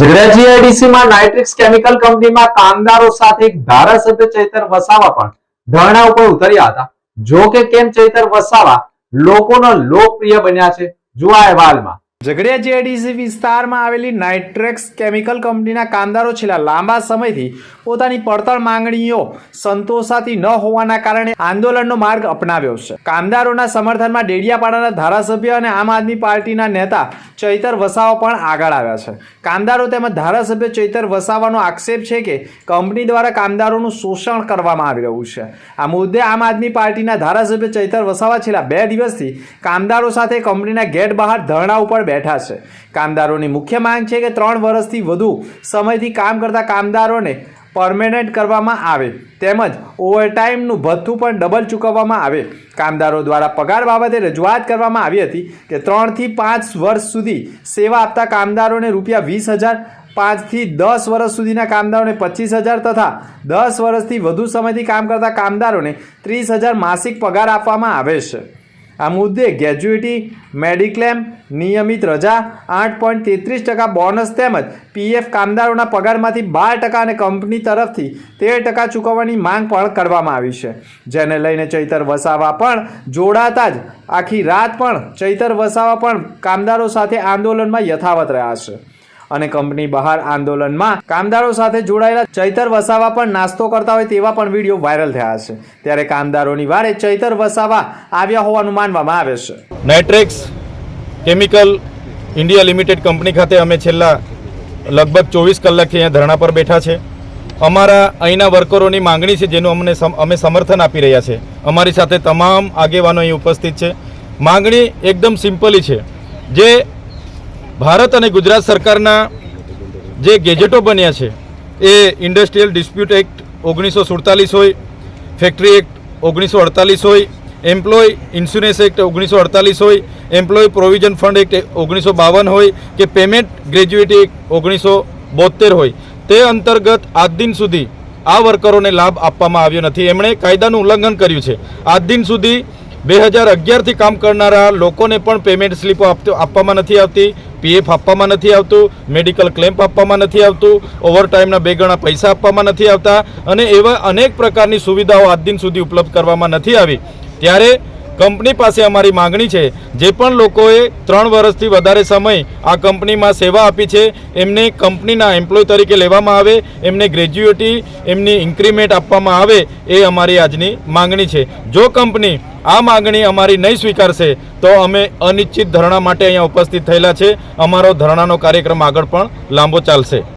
ઝઘડા જીઆઈડીસીમાં નાઇટ્રિક્સ કેમિકલ કંપનીમાં કામદારો સાથે ધારાસભ્ય ચૈતર વસાવા પણ ધરણા ઉપર ઉતર્યા હતા. જો કે કેમ ચૈતર વસાવા લોકોનો લોકપ્રિય બન્યા છે? જો આ અહેવાલમાં. ઝઘડિયા જીઆઈડીસી વિસ્તારમાં આવેલી નાઇટ્રેક્સ કેમિકલ કંપનીના કામદારો છેલ્લા લાંબા સમયથી પોતાની પડતર માંગણીઓ સંતોષાતી ન હોવાના કારણે આંદોલનનો માર્ગ અપનાવ્યો છે. કામદારોના સમર્થનમાં ડેડિયાપાડાના ધારાસભ્ય અને આમ આદમી પાર્ટીના નેતા ચૈતર વસાવા પણ આગળ આવ્યા છે. કામદારો તેમજ ધારાસભ્ય ચૈતર વસાવાનો આક્ષેપ છે કે કંપની દ્વારા કામદારોનું શોષણ કરવામાં આવી રહ્યું છે. આ મુદ્દે આમ આદમી પાર્ટીના ધારાસભ્ય ચૈતર વસાવા છેલ્લા બે દિવસથી કામદારો સાથે કંપનીના ગેટ બહાર ધરણા ઉપર બેઠા છે. કામદારોની મુખ્ય માંગ છે કે ત્રણ વર્ષથી વધુ સમયથી કામ કરતા કામદારોને પરમેનન્ટ કરવામાં આવે, તેમજ ઓવરટાઈમનું ભથ્થું પણ ડબલ ચૂકવવામાં આવે. કામદારો દ્વારા પગાર બાબતે રજૂઆત કરવામાં આવી હતી કે ત્રણથી પાંચ વર્ષ સુધી સેવા આપતા કામદારોને રૂપિયા વીસ હજાર, પાંચથી દસ વર્ષ સુધીના કામદારોને પચીસ હજાર તથા દસ વર્ષથી વધુ સમયથી કામ કરતા કામદારોને ત્રીસ હજાર માસિક પગાર આપવામાં આવે છે. આ મુદ્દે ગ્રેજ્યુએટી, મેડિક્લેમ, નિયમિત રજા, આઠ પોઈન્ટ તેત્રીસ ટકા બોનસ તેમજ પીએફ કામદારોના પગારમાંથી બાર ટકા અને કંપની તરફથી તેર ટકા ચૂકવવાની માંગ પણ કરવામાં આવી છે. જેને લઈને ચૈતર વસાવા પણ જોડાતા જ આખી રાત પણ ચૈતર વસાવા પણ કામદારો સાથે આંદોલનમાં યથાવત રહ્યા છે. અને કંપની બહાર આંદોલનમાં કામદારો સાથે જોડાયેલા ચૈતર વસાવા પણ નાસ્તો કરતા હોય તેવા પણ વીડિયો વાયરલ થયા છે. ત્યારે કામદારોની વારે ચૈતર વસાવા આવ્યા હોવાનું માનવામાં આવે છે. Nitrex chemical India limited company ખાતે અમે છેલ્લા લગભગ ચોવીસ કલાકથી અહીંયા ધરણા પર બેઠા છે. અમારા અહીંના વર્કરોની માંગણી છે જેનું અમને અમે સમર્થન આપી રહ્યા છે. અમારી સાથે તમામ આગેવાનો અહીં ઉપસ્થિત છે. માંગણી એકદમ સિમ્પલી છે. જે ભારત અને ગુજરાત સરકારના જે ગેજેટો બન્યા છે, એ ઇન્ડસ્ટ્રીયલ ડિસ્પ્યુટ એક્ટ ઓગણીસો સુડતાલીસ હોય ફેક્ટરી એક્ટ ઓગણીસો અડતાલીસ હોય એમ્પ્લોય ઇન્સ્યોરન્સ એક્ટ ઓગણીસો અડતાલીસ હોય એમ્પ્લોય પ્રોવિઝન ફંડ એક્ટ ઓગણીસો બાવન હોય કે પેમેન્ટ ગ્રેજ્યુએટી એક્ટ ઓગણીસો બોતેર હોય. તે અંતર્ગત આજ દિન સુધી આ વર્કરોને લાભ આપવામાં આવ્યો નથી. એમણે કાયદાનું ઉલ્લંઘન કર્યું છે. આજ દિન સુધી બે હજાર અગિયારથી કામ કરનારા લોકોને પણ પેમેન્ટ સ્લીપો આપવામાં નથી આવતી. પીએફ આપવામાં નથી આવતું મેડિકલ ક્લેમ્પ આપવામાં નથી આવતું ઓવરટાઈમના બે ગણા પૈસા આપવામાં નથી આવતા અને એવા અનેક પ્રકારની સુવિધાઓ આજ દિન સુધી ઉપલબ્ધ કરવામાં નથી આવી. ત્યારે કંપની પાસે અમારી માંગણી છે, જે પણ લોકોએ ત્રણ વર્ષથી વધારે સમય આ કંપનીમાં સેવા આપી છે, એમને કંપનીના એમ્પ્લોય તરીકે લેવામાં આવે, એમને ગ્રેજ્યુએટી એમની ઇન્ક્રીમેન્ટ આપવામાં આવે, એ અમારી આજની માંગણી છે. જો કંપની આ માગણી અમારી નહીં સ્વીકારશે, તો અમે અનિશ્ચિત ધરણા માટે અહીંયા ઉપસ્થિત થયેલા છે. અમારો ધરણાનો કાર્યક્રમ આગળ પણ લાંબો ચાલશે.